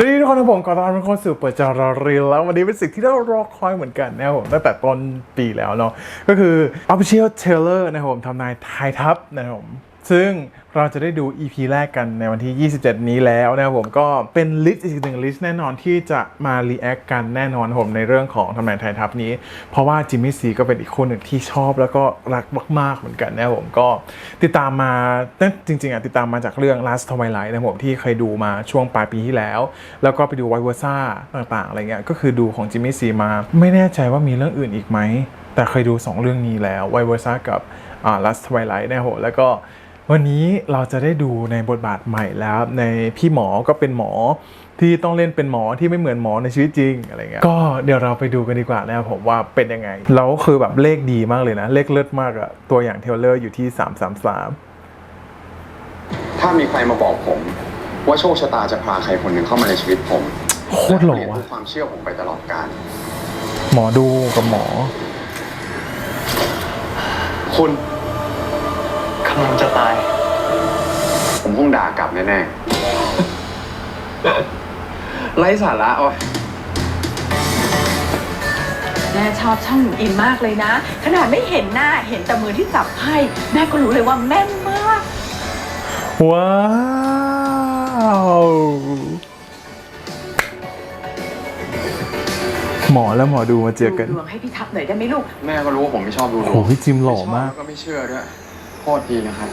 สวัสดีทุกคนนะผมขอต้อนรับทุกคนสู่เปิดจอรอรีแล้ววันนี้เป็นสิ่งที่เรารอคอยเหมือนกันนะครับผมตั้งแต่ต้นปีแล้วเนาะก็คือ Official Trailer นะครับผมทำนายทายทัพนะครับผม ซึ่งเราจะได้ดู EP แรกกันในวันที่ 27 นี้แล้วนะครับผมก็เป็นลิสต์อีกหนึ่งลิสต์แน่นอนที่จะมารีแอคกันแน่นอนผมในเรื่องของทำนายทยทัพนี้ เพราะว่าจิมมี่ซีก็เป็นอีกคนหนึ่งที่ชอบแล้วก็รักมากๆเหมือนกันนะครับผมก็ติดตามมาจริงๆอะติดตามมาจากเรื่อง Last Twilight นะครับผมที่เคยดูมาช่วงปลายปีที่แล้ว แล้วก็ไปดูไวเวอร์ซ่าต่างๆอะไรเงี้ยก็คือดูของจิมมี่ซีมาไม่แน่ใจว่ามีเรื่องอื่นอีกไหมแต่เคยดู 2 เรื่องนี้แล้วไวเวอร์ซ่ากับ Last Twilight นะครับผมแล้วก็ วันนี้เราจะได้ดูในบทบาทใหม่แล้วในพี่หมอก็เป็นหมอที่ต้องเล่นเป็นหมอที่ไม่เหมือนหมอในชีวิตจริงอะไรเงี้ยก็เดี๋ยวเราไปดูกันดีกว่านะครับผมว่าเป็นยังไงแล้วคือแบบเลขดีมากเลยนะ เลขเลิศมากอะตัวอย่างเทรลเลอร์อยู่ที่ 333 ถ้ามีใครมาบอกผม ว่าโชคชะตาจะพาใครคนหนึ่งเข้ามาในชีวิตผมโคตรหล่อและเปลี่ยนวะทุกความเชื่อผมไปตลอดกาลหมอดูกับหมอ คุณ กำลังจะตาย ผมคงด่ากลับแน่ๆ ไร้สาระโอ้ยแม่ชอบช่องหนูอินมากเลยนะ ขนาดไม่เห็นหน้าเห็นแต่มือที่จับไพ่แม่ก็รู้เลยว่าแม่นมาก ว้าวหมอและหมอดูมาเจอกัน ดูดวงให้พี่ทับหน่อยได้ไหมลูก แม่ก็รู้ว่าผมไม่ชอบดูดวงโอ้โหพี่จิมหล่อมาก ไชบแล้วก็ไม่เชื่อด้วย โทษทีนะครับ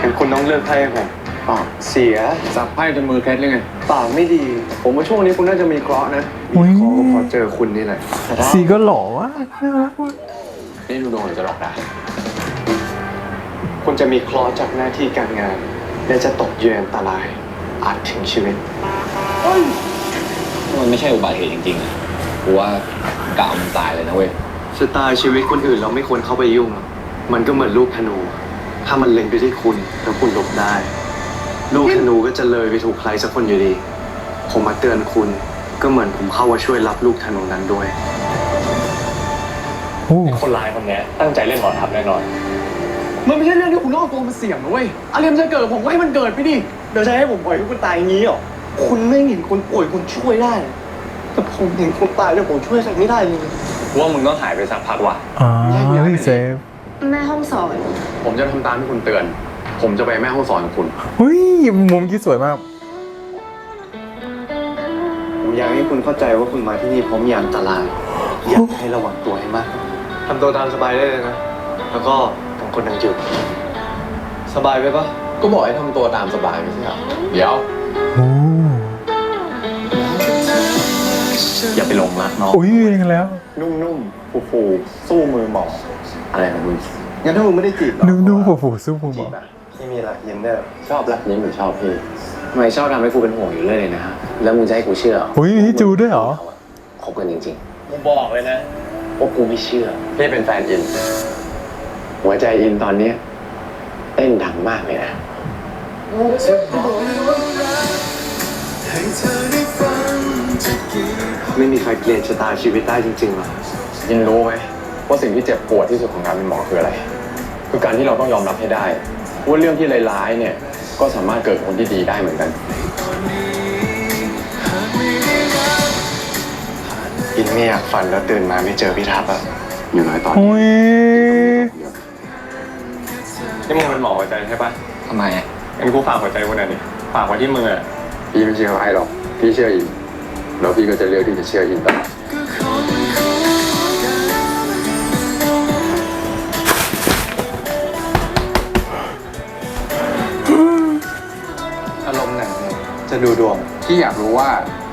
เป็นคุณต้องเลือกไพ่ให้ผมอ๋อเสียจับไพ่จนมือเคล็ดเลยไงปากไม่ดี ผมว่าช่วงนี้คุณน่าจะมีเคราะห์นะอุ๊ยขอก็เพอเจอคุณนี่แหละสีก็หล่อมากน่ารักมากนี่ดูดวงหรือจะหลอกด่าคุณจะมีเคราะห์จากหน้าที่การงาน และจะตกอยู่ในอันตราย อาจถึงชีวิต มันไม่ใช่อุบัติเหตุจริงๆอะกูว่ากะเอามันตายเลยนะเว้ยชะตาชีวิตคนอื่นเราไม่ควรเข้าไปยุ่ง มันก็เหมือนลูกธนู ถ้ามันเล็งไปที่คุณแล้วคุณหลบได้ ลูกธนูก็จะเลยไปถูกใครสักคนอยู่ดี ผมมาเตือนคุณ ก็เหมือนผมเข้ามาช่วยรับลูกธนูนั้นด้วยโอ้คนร้ายคนเนี้ยตั้งใจเล่นหมอทับแน่นอน มันไม่ใช่เรื่องที่คุณต้องเอาตัวมาเสี่ยงนะเว้ยอะไรมันจะเกิดกับผมก็ให้มันเกิดไปดิ เดี๋ยวจะให้ผมปล่อยให้คุณตายอย่างนี้เหรอ คุณไม่เห็นคนป่วยคุณช่วยได้ แต่ผมเห็นคนตายแล้วผมช่วยใครไม่ได้เลยว่ามึงต้องหายไปสักพักว่ะอ่าพี่เซฟ แม่ห้องสอน ผมจะทำตามที่คุณเตือน ผมจะไปแม่ห้องสอนของคุณ เฮ้ยมุมคิดสวยมาก ผมอยากให้คุณเข้าใจว่าคุณมาที่นี่เพราะมีอันตราย อยากให้ระวังตัวให้มากทำตัวตามสบายได้เลยนะ แล้วก็ต่างคนต่างหยุด สบายไปปะก็บอกให้ทำตัวตามสบายไม่ใช่เหรอเดี๋ยว อ้อย่าไปหลงรักน้องโอ้ยยังไงแล้ว นุ่มๆฟูๆสู้มือหมออะไรของมึงงั้นถ้ามึงไม่ได้จีบหรอกนุ่มๆผูๆสู้ผูหมจีอบอะที่มีหลักเย็นเด้อชอบรักยิ้มหรือชอบพี่ทำไมชอบทำให้กูเป็นห่วงอยู่เรื่อยเลยนะฮะแล้วมึงจะให้กูเชื่อเหรอเฮ้ยมีจูด้วยเหรอ คบกันจริงกูบอกเลยนะ ๆว่ากูไม่เชื่อพี่เป็นแฟนอิน หัวใจอินตอนเนี้ยเต้นดังมากเลยนะไม่มีใครเปลี่ยนชะตาชีวิตได้จริงๆหรอกยินรู้ไหมว่าสิ่งที่เจ็บปวดที่สุดของการเป็นหมอคืออะไร คือการที่เราต้องยอมรับให้ได้ ว่าเรื่องที่ร้ายๆเนี่ยก็สามารถเกิดคนที่ดีได้เหมือนกันอินไม่อยากฝันแล้วตื่นมาไม่เจอพี่ทับอะอยู่น้อยตอนโอ้นี้ยนี่มึงเป็นหมอหัวใจใช่ปะทำไมอะงั้นกูฝากหัวใจกูหน่อยดิฝากไว้ที่มืออะพี่ไม่เชื่อไอ้หรอกพี่เชื่ออิน แล้วพี่ก็จะเลือกที่จะเชื่ออินตลอดอารมณ์ไหนเนี่ยจะดูดวงพี่อยากรู้ว่า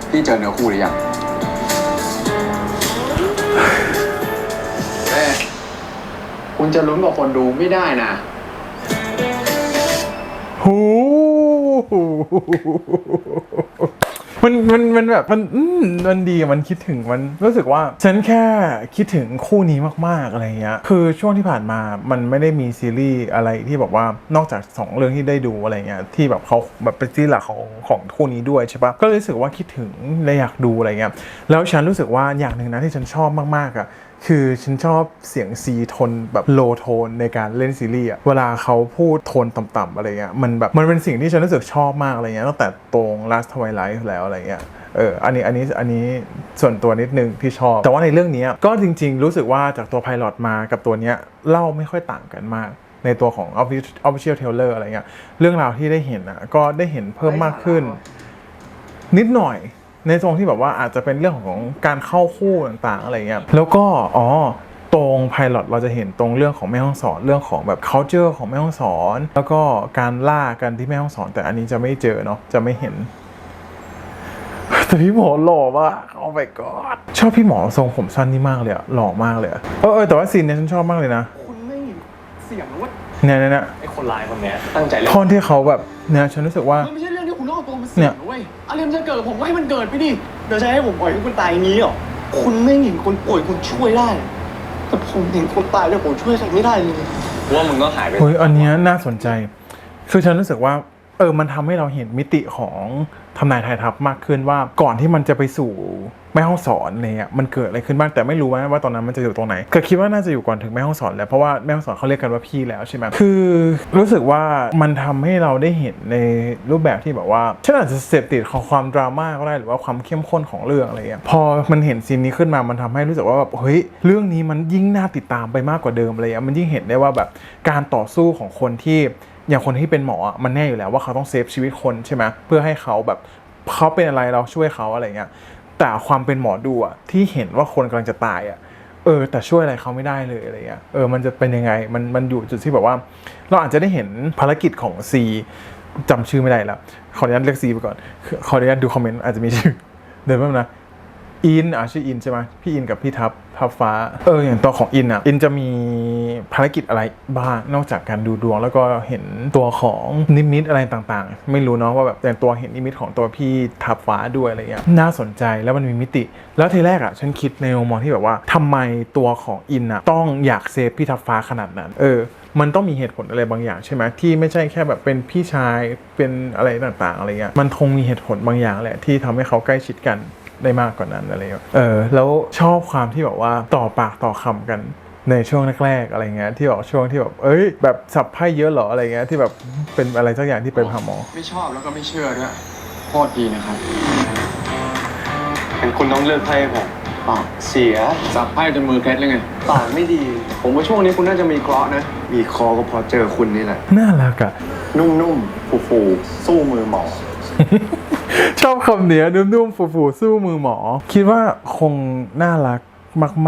พี่เจอเนื้อคู่หรือยังแม่คุณจะลุ้นกับคนดูไม่ได้นะโอ้โห มันมันมันแบบมันอืมมันดีมันคิดถึงมันรู้สึกว่า ฉันแค่คิดถึงคู่นี้มากๆอะไรเงี้ยคือช่วงที่ผ่านมามันไม่ได้มีซีรีส์อะไรที่แบบว่านอกจากสองเรื่องที่ได้ดูอะไรเงี้ยที่แบบเขาแบบเป็นซีรีส์หลักของของคู่นี้ด้วยใช่ปะก็เลยรู้สึกว่าคิดถึงและอยากดูอะไรเงี้ยแล้วฉันรู้สึกว่าอย่างหนึ่งนะที่ฉันชอบมากๆอะ คือฉันชอบเสียงซีโทนแบบโลโทนในการเล่นซีรีส์อะเวลาเขาพูดโทนต่ำๆอะไรเงี้ยมันแบบมันเป็นสิ่งที่ฉันรู้สึกชอบมากอะไรเงี้ยตั้งแต่ตรง Last Twilight แล้วอะไรเงี้ยเอออันนี้อันนี้อันนี้ส่วนตัวนิดนึงที่ชอบ แต่ว่าในเรื่องนี้ก็จริง ๆ รู้สึกว่าจากตัวไพลอตมากับตัวเนี้ยเล่าไม่ค่อยต่างกันมากในตัวของ Offici- Official Trailer อะไรเงี้ยเรื่องราวที่ได้เห็นอะก็ได้เห็นเพิ่มมากขึ้น นิดหน่อย ในตรงที่แบบว่าอาจจะเป็นเรื่องของการเข้าคู่ต่างๆอะไรเงี้ยแล้วก็อ๋อตรงไพลอตเราจะเห็นตรงเรื่องของแม่ห้องสอนเรื่องของแบบ culture ของแม่ห้องสอน แล้วก็การล่ากันที่แม่ห้องสอน แต่อันนี้จะไม่เจอเนาะจะไม่เห็นแต่พี่หมอหล่อมากโอ้ my god ชอบพี่หมอทรงผมสั้นนี่มากเลยอะหล่อมากเลยอะเออเออแต่ว่าซีนเนี้ยฉันชอบมากเลยนะคุณไม่เสียงว่าเนี่ยเนี่ยเนี่ยไอ้คนร้ายคนเนี้ยตั้งใจเล่นท่อนที่เขาแบบเนี่ยฉันรู้สึกว่ามันไม่ใช่เรื่องที่คุณ ต้องเอาตัวมาเนี่เสี่ยยงนะเว้ยอะไรมันจะเกิดกับผมก็ให้มันเกิดไปดิเดี๋ยวจะให้ผมปล่อยให้คุณตายอย่างนี้เหรอคุณไม่เห็นคนป่วยคุณช่วยได้ แต่ผมเห็นคนตายแล้วผมช่วยใครไม่ได้เลย ว่ามึงก็หายไป เฮ้ยอันเนี้ยน่าสนใจ คือฉันรู้สึกว่า เออมันทำให้เราเห็นมิติของทำนายทายทัพมากขึ้นว่าก่อนที่มันจะไปสู่แม่ห้องสอนอะไรเนี่ยมันเกิดอะไรขึ้นบ้างแต่ไม่รู้ว่าว่าตอนนั้นมันจะอยู่ตรงไหนก็คิดว่าน่าจะอยู่ก่อนถึงแม่ห้องสอนแล้วเพราะว่าแม่ห้องสอนเขาเรียกกันว่าพี่แล้วใช่ไหมคือรู้สึกว่ามันทำให้เราได้เห็นในรูปแบบที่แบบว่าฉันอาจจะเสพติดของความดราม่าก็ได้หรือว่าความเข้มข้นของเรื่องอะไรเงี้ยพอมันเห็นซีนนี้ขึ้นมามันทำให้รู้สึกว่าแบบเฮ้ยเรื่องนี้มันยิ่งน่าติดตามไปมากกว่าเดิมอะไรเงี้ยมันยิ่งเห็นได้ว่าแบบการต่อสู้ของคนที่ อย่างคนที่เป็นหมออะมันแน่อยู่แล้วว่าเขาต้องเซฟชีวิตคนใช่ไหมเพื่อให้เขาแบบเขาเป็นอะไรเราช่วยเขาอะไรเงี้ยแต่ความเป็นหมอดูอะที่เห็นว่าคนกำลังจะตายอะเออ แต่ช่วยอะไรเขาไม่ได้เลยอะไรเงี้ยเออมันจะเป็นยังไงมันมันอยู่จุดที่แบบว่า เราอาจจะได้เห็นภารกิจของซีจำชื่อไม่ได้แล้วขออนุญาตเรียกซีไปก่อนคือขออนุญาตดูคอมเมนต์อาจจะมีชื่อเดินแป๊บนะ อินอะชื่ออินใช่ไหมพี่อินกับพี่ทับทับฟ้าเอออย่างตัวของอินอะอินจะมีภารกิจอะไรบ้างนอกจากการดูดวง แล้วก็เห็นตัวของนิมิตอะไรต่างๆ ไม่รู้เนาะว่าแบบแต่ตัวเห็นนิมิตของตัวพี่ทับฟ้าด้วยอะไรเงี้ยน่าสนใจแล้วมันมีมิติ แล้วทีแรกอะฉันคิดในมุมมองที่แบบว่าทำไมตัวของอินอะต้องอยากเซฟพี่ทับฟ้าขนาดนั้น เออมันต้องมีเหตุผลอะไรบางอย่างใช่ไหมที่ไม่ใช่แค่แบบเป็นพี่ชายเป็นอะไรต่างๆอะไรเงี้ยมันคงมีเหตุผลบางอย่างแหละที่ทำให้เขาใกล้ชิดกัน ได้มากกว่านั้นอะไรเงี้ยเออแล้วชอบความที่แบบว่าต่อปากต่อคำกันในช่วงแรกๆอะไรเงี้ยที่บอกช่วงที่แบบเอ้ย แบบสับไพ่เยอะเหรออะไรเงี้ยที่แบบเป็นอะไรสักอย่างที่ไปหาหมอ ไม่ชอบแล้วก็ไม่เชื่อด้วยโทษดีนะครับเป็นคุณต้องเลือกไพ่ให้ผมปากเสียสับไพ่จนมือเคล็ดเลยไงปากไม่ดี ผมว่าช่วงนี้คุณน่าจะมีเคราะห์นะ มีเคราะห์ก็เพราะเจอคุณนี่แหละน่ารักอะนุ่มๆฟูๆสู้มือหมอ ชอบคำเนี้ยนุ่มๆฟูๆสู้มือหมอ คิดว่าคงน่ารัก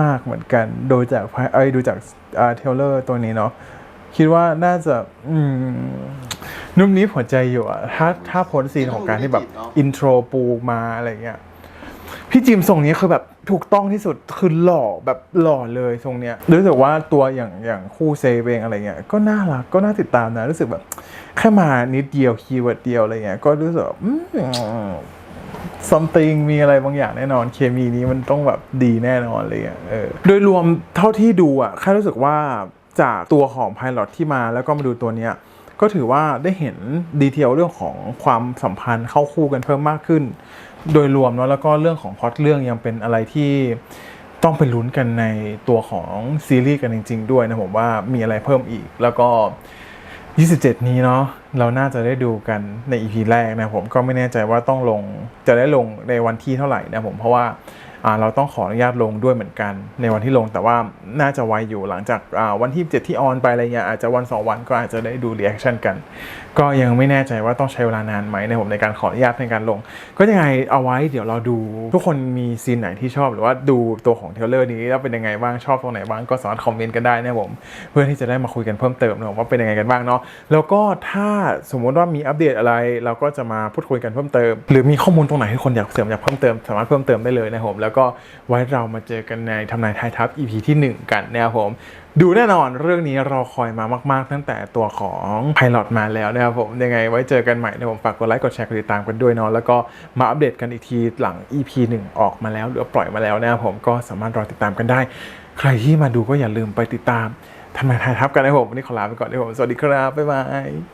มาก ๆเหมือนกัน โดยจากไพ่เอ้ยดูจากอ่าเทเลอร์ตัวนี้เนาะคิดว่าน่าจะอืมนุ่มนี้หัวใจอยู่อะถ้าถ้าพ้นซีนของการที่แบบอินโทรปูมาอะไรเงี้ย พี่จิมทรงนี้คือแบบถูกต้องที่สุดคือหล่อแบบหล่อเลยทรงเนี้ยรู้สึกว่าตัวอย่างอย่างคู่เซเวงอะไรเงี้ยก็น่ารักก็น่าติดตามนะรู้สึกแบบแค่มานิดเดียวคีย์เวิร์ดเดียวอะไรเงี้ยก็รู้สึกแบบอืม something มีอะไรบางอย่างแน่นอน เคมีนี้มันต้องแบบดีแน่นอนเลยอะเออโดยรวมเท่าที่ดูอะแค่รู้สึกว่าจากตัวของ Pilot ที่มาแล้วก็มาดูตัวเนี้ย ก็ถือว่าได้เห็นดีเทลเรื่องของความสัมพันธ์เข้าคู่กันเพิ่มมากขึ้น โดยรวมเนาะแล้วก็เรื่องของพล็อตเรื่องยังเป็นอะไรที่ต้องไปลุ้นกันในตัวของซีรีส์กันจริง ๆ ด้วยนะผมว่ามีอะไรเพิ่มอีก แล้วก็ 27 นี้เนาะเราน่าจะได้ดูกันใน EP แรกนะผมก็ไม่แน่ใจว่าต้องลงจะได้ลงในวันที่เท่าไหร่นะผมเพราะว่า เราต้องขออนุญาตลงด้วยเหมือนกัน ในวันที่ลงแต่ว่าน่าจะไวอยู่หลังจากวันที่ 7 ที่ออนไปอะไรเงี้ยอาจจะวันสองวันก็อาจจะได้ดูรีแอคชั่นกัน ก็ยังไม่แน่ใจว่าต้องใช้เวลานานไหมในผมในการขออนุญาตในการลง ก็ยังไงเอาไว้เดี๋ยวเราดู ทุกคนมีซีนไหนที่ชอบหรือว่าดูตัวของเทเลอร์นี้แล้วเป็นยังไงบ้างชอบตรงไหนบ้างก็สามารถคอมเมนต์กันได้นะผมเพื่อที่จะได้มาคุยกันเพิ่มเติมนะว่าเป็นยังไงกันบ้างเนาะแล้วก็ถ้าสมมติว่ามีอัปเดตอะไร เราก็จะมาพูดคุยกันเพิ่มเติม หรือมีข้อมูลตรงไหนที่คนอยากเสริมอยากเพิ่มเติมสามารถเพิ่มเติมได้เลยนะครับผมแล้วก็ไว้เรามาเจอกันในทำนายทายทัพ EP ที่ 1 กันนะครับผม ดูแน่นอนเรื่องนี้รอคอยมามาก ๆ ตั้งแต่ตัวของไพลอตมาแล้วนะครับผมยังไงไว้เจอกันใหม่นะผมฝากกดไลค์กดแชร์กดติดตามกันด้วยเนาะแล้วก็มาอัปเดตกันอีกทีหลัง EP 1 ออกมาแล้วหรือปล่อยมาแล้วนะครับผมก็สามารถรอติดตามกันได้ ใครที่มาดูก็อย่าลืมไปติดตามทำนายทายทัพกันนะครับผมวันนี้ขอลาไปก่อนนะครับผมสวัสดีครับบ๊ายบาย